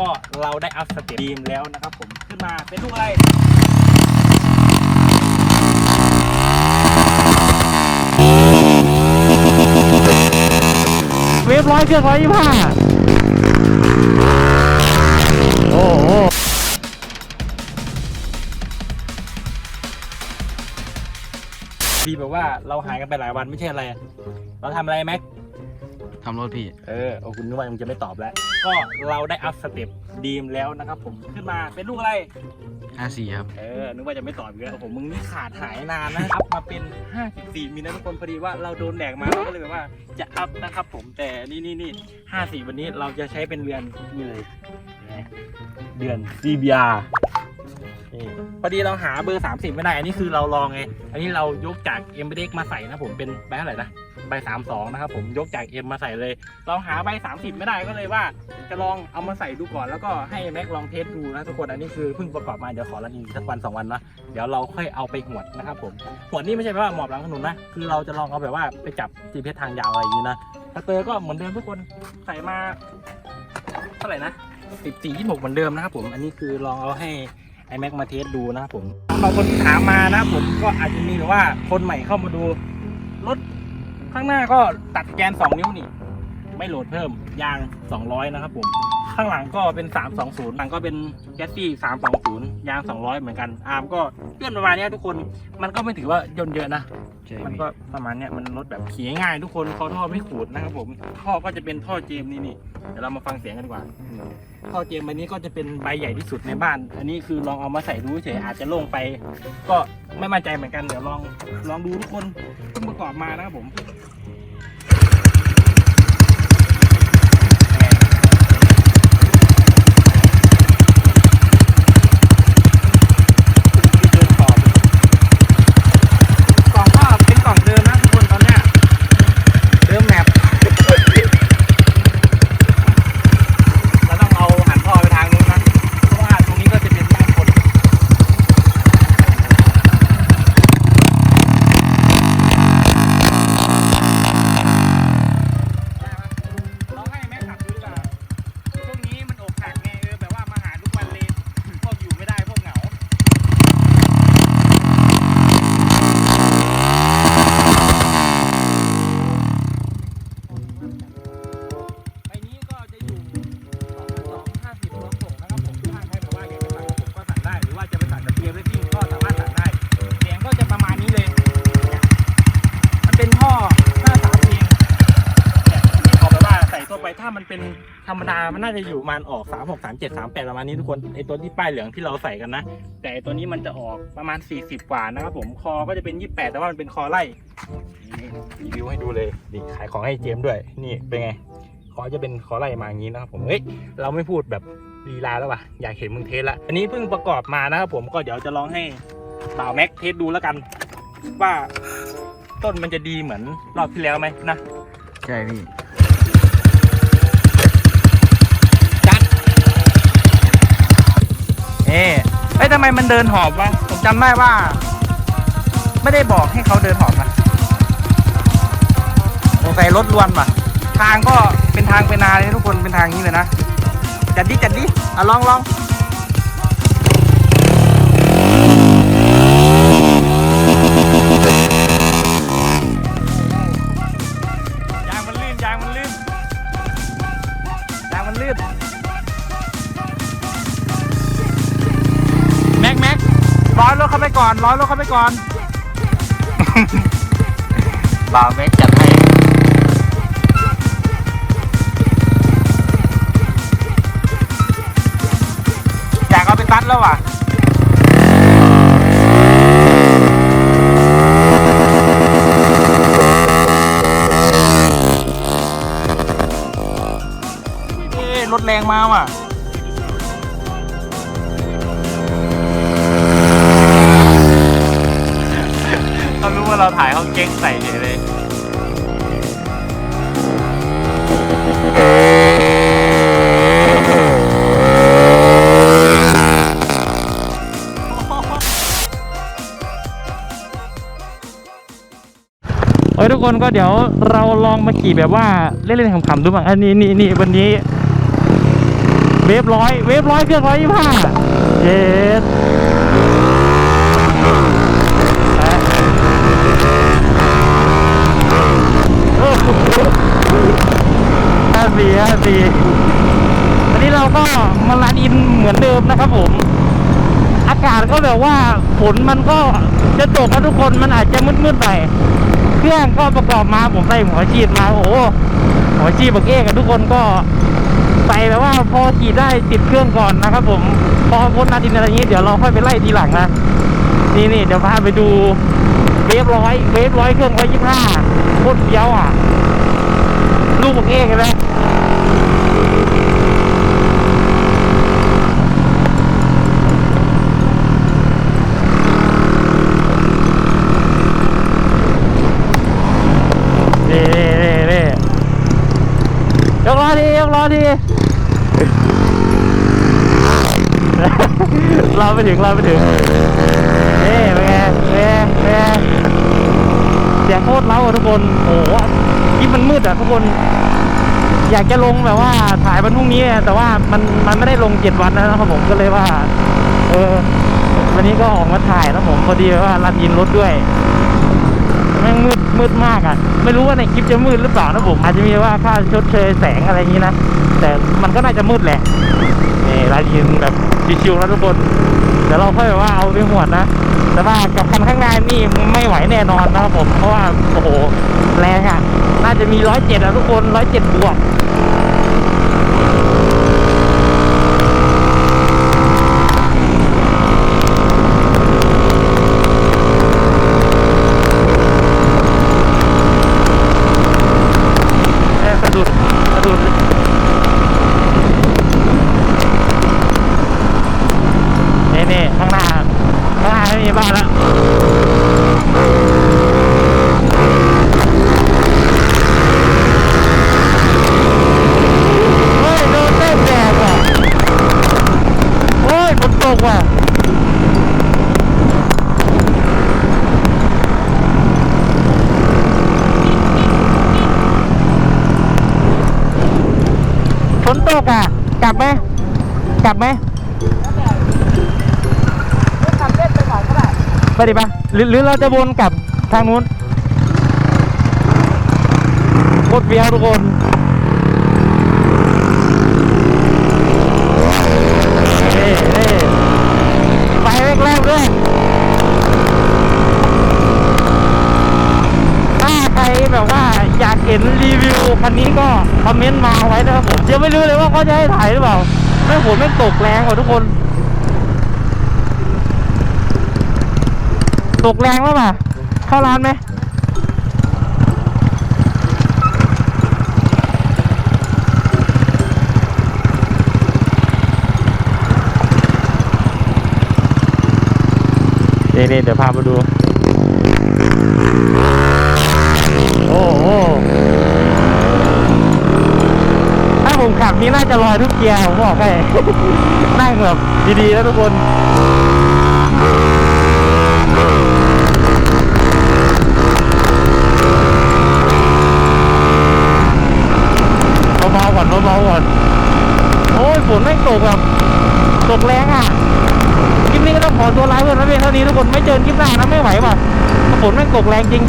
ก็เราได้อัพสเตปดีมแล้วนะครับผมขึ้นมาเป็นลูกอะไรเวฟร้อยเครื่องร้อยยี่ห้าโอ้โหดีแบบว่าเราหายกันไปหลายวันไม่ใช่อะไร เราทำอะไรแม็ ทำรถพี่ เออโอ้คุณนึกว่ามึงจะไม่ตอบแล้ว ก็เราได้อัพสเต็ปดีมแล้วนะครับผมขึ้นมาเป็นลูกอะไร 54 ครับ เออ นึกว่าจะไม่ตอบอีกแล้วโอ้โหมึงนี่ขาดหายนานนะอัพมาเป็น 54 มีนะทุกคนพอดีว่าเราโดนแดกมาเราก็เลยแบบว่าจะอัพนะครับผมแต่นี่นี่นี่54 วันนี้เราจะใช้เป็นเรือนนี่เลยนะเดือน CBR นี่พอดีเราหาเบอร์ 30 ไม่ได้ อันนี้คือเราลองไง อันนี้เรายกจาก m เ x มาใส่นะผมเป็นใบเท่าไหร่นะใบ 32 นะครับผมยกจาก M มาใส่เลย เราหาใบ 30 ไม่ได้ก็เลยว่า จะลองเอามาใส่ดูก่อนแล้วก็ให้แม็กลองเทสดูนะทุกคนอันนี้คือเพิ่งประกอบมาเดี๋ยวขอรันอีกสักวันสองวันนะเดี๋ยวเราค่อยเอาไปหวดนะครับผมหวดนี่ไม่ใช่ว่าหมอบหลังถนนนะคือเราจะลองเอาแบบว่าไปจับ GPS ทางยาวอะไรอย่างนี้นะสเตอร์ก็เหมือนเดิมทุกคนใส่มาเท่าไหร่นะ14 26เหมือนเดิมนะครับผมอันนี้คือลองเอาให้ ไอแม็กมาเทสดูนะครับผมบางคนถามมานะครับผมก็อาจจะมีแบบว่าคนใหม่เข้ามาดูรถข้างหน้าก็ตัดแกน 2 นิ้วนี่ ไม่โหลดเพิ่มยาง 200 นะครับผม ข้างหลังก็เป็น 320 หลังก็เป็นแกสซี่ 320 ยาง 200 เหมือนกัน อาร์มก็เลื่อนประมาณเนี้ยทุกคน มันก็ไม่ถือว่าย่นเยอะนะใช่มันก็ประมาณเนี้ยมันรถแบบขี่ง่ายๆทุกคนเขาท่อไม่ขูดนะครับผม ท่อก็จะเป็นท่อเจมส์นี่นี่ เดี๋ยวเรามาฟังเสียงกันดีกว่าอืมท่อเจมส์ใบนี้ก็จะเป็นใบใหญ่ที่สุดในบ้าน อันนี้คือลองเอามาใส่ดูเฉยอาจจะโล่งไป ก็ไม่มั่นใจเหมือนกัน เดี๋ยวลองลองดูทุกคนเพิ่งประกอบมานะครับผม กล่องก็เป็นกล่องเดิมนะทุกคนตอนเนี้ยเดิมแมปเราต้องเอาหันท่อไปทางนู้นนะ เพราะว่าตรงนี้ก็จะเป็นบ้านคนลองให้แม่ขับดูดีกว่าช่วงนี้มันอกหักไงเออแบบว่ามาหาทุกวันเลยพวกอยู่ไม่ได้พวกเหงา ใบนี้ก็จะอยู่2,250รวมส่งนะครับผมถ้าใครแบบว่าอยากจะสั่งกับผมก็สั่งได้ หรือว่าจะไปสั่งกับเบียร์เรซซิ่งก็สามารถสั่งได้ เสียงก็จะประมาณนี้เลยเนี่ยมันเป็นท่อหน้าสามเพลงเนี่ยที่เขาแบบว่าใส่ตัวไปถ้า มันเป็นธรรมดา มันน่าจะอยู่ประมาณออก3 6 3 7 3 8ประมาณนี้ทุกคนไอตัวที่ป้ายเหลืองที่เราใส่กันนะ แต่ไอ้ตัวนี้มันจะออกประมาณ40กว่านะครับผมคอก็จะเป็น28แต่ว่ามันเป็นคอไล่นี่รีวิวให้ดูเลยนี่ขายของให้เจมส์ด้วย นี่เป็นไงคอจะเป็นคอไล่มาอย่างนี้นะครับผมเฮ้ยเราไม่พูดแบบลีลาแล้วว่ะอยากเห็นมึงเทสละอันนี้เพิ่งประกอบมานะครับผมก็เดี๋ยวจะลองให้บ่าวแม็กเทสดูแล้วกัน ว่าต้นมันจะดีเหมือนรอบที่แล้วไหมนะใช่พี่ เอ๊ะเอ้ยทำไมมันเดินหอบวะผมจำได้ว่า ไม่ได้บอกให้เขาเดินหอบนะสงสัยรถลวนป่ะ ทางก็เป็นทางเป็นนาเลยทุกคนเป็นทางนี้เลยนะ จัดดิจัดดิอะลองลอง ก่อนร้อยรถเข้าไปก่อนบ่าวแม็กจัดให้อยากเอาไปตัดแล้วว่ะเอ๊ะรถแรงมาว่ะ เราถ่ายเขาเก๊กใส่เลยเอ้ยทุกคนก็เดี๋ยวเราลองมาขี่แบบว่าเล่นๆขำๆดูบ้างอันนี้นี่นี่วันนี้ เวฟร้อยเวฟร้อยเครื่องร้อยยี่ห้าเย็ด ห้าสี่ห้าสี่อันนี้เราก็มาลานอินเหมือนเดิมนะครับผม อากาศก็แบบว่าฝนมันก็จะตกนะทุกคนมันอาจจะมืดๆหน่อยเครื่องก็ประกอบมาผมใส่หัวฉีดมาโอ้โหหัวฉีดบักเอกกับทุกคนก็ใส่แบบว่าพอฉีดได้ติดเครื่องก่อนนะครับผมพอพ้นนาทีอะไรอย่างนี้เดี๋ยวเราค่อยไปไล่ทีหลังนะนี่นี่เดี๋ยวพาไปดูเวฟร้อยเวฟร้อยเครื่องร้อยยี่ห้าโคตรเฟี้ยวอะลูกบักเอกเห็นไหม นี่นี่นี่นี่ยกล้อ ทียกล้อที เราไปถึงเราไปถึงนี่เป็นไงเป็นไงเป็นไงเสียงโคตรเล้าอะทุกคนโอ้โหที่มันมืดอะทุกคน อยากจะลงแบบว่าถ่ายวันพรุ่งนี้แต่ว่ามันมันไม่ได้ลงเจ็ดวันนะครับผมก็เลยว่า เออ วันนี้ก็ออกมาถ่ายนะผมพอดีว่ารันยินรถด้วย แม่งมืดมืดมากอะ ไม่รู้ว่าในคลิปจะมืดหรือเปล่านะผมอาจจะมีว่าค่าชดเชยแสงอะไรอย่างนี้นะ แต่มันก็น่าจะมืดแหละนี่รายยินแบบชิวๆนะทุกคนเดี๋ยวเราค่อยแบบว่าเอาไปหวดนะแต่ว่ากับคันข้างหน้านี่ไม่ไหวแน่นอนนะครับผมเพราะว่าโอ้โหแรงอะ น่าจะมีร้อยเจ็ดอะทุกคนร้อยเจ็ดบวก เอ้ยสะดุดสะดุดนี่นี่ข้างหน้า ข้างหน้าไม่มีบ้านแล้วเฮ้ยโดนเต้นแดดว่ะโอ้ยฝนตกว่ะ ฝนตกอะ กลับไหมกลับไหมทำเล่นไปไหนก็ไดิปะหรือหรือเราจะวนกลับทางนู้นโคตรเบี้ยวทุกคน นนี้ก็คอมเมนต์มาไว้นะครับผมยังไม่รู้เลยว่าเขาจะให้ถ่ายหรือเปล่าไม่ฝนไม่ตกแรงกว่าทุกคน ตกแรงแล้วป่ะเข้าร้านไหมเดี๋ยวเดี๋ยวพามาดู นี่น่าจะลอยทุกเกียร์ผมบอกให้นั่งแบบดีๆแล้วทุกคนเบาๆก่อนเบาๆก่อนโอ้ยฝนไม่งตกแบบตกแรงอะคลิปนี้ก็ต้องขอตัวลาเพื่อนนะเพียงเท่านี้ทุกคนไม่เจอคลิปหน้านะไม่ไหวว่ะฝนไม่งตกแรงจริง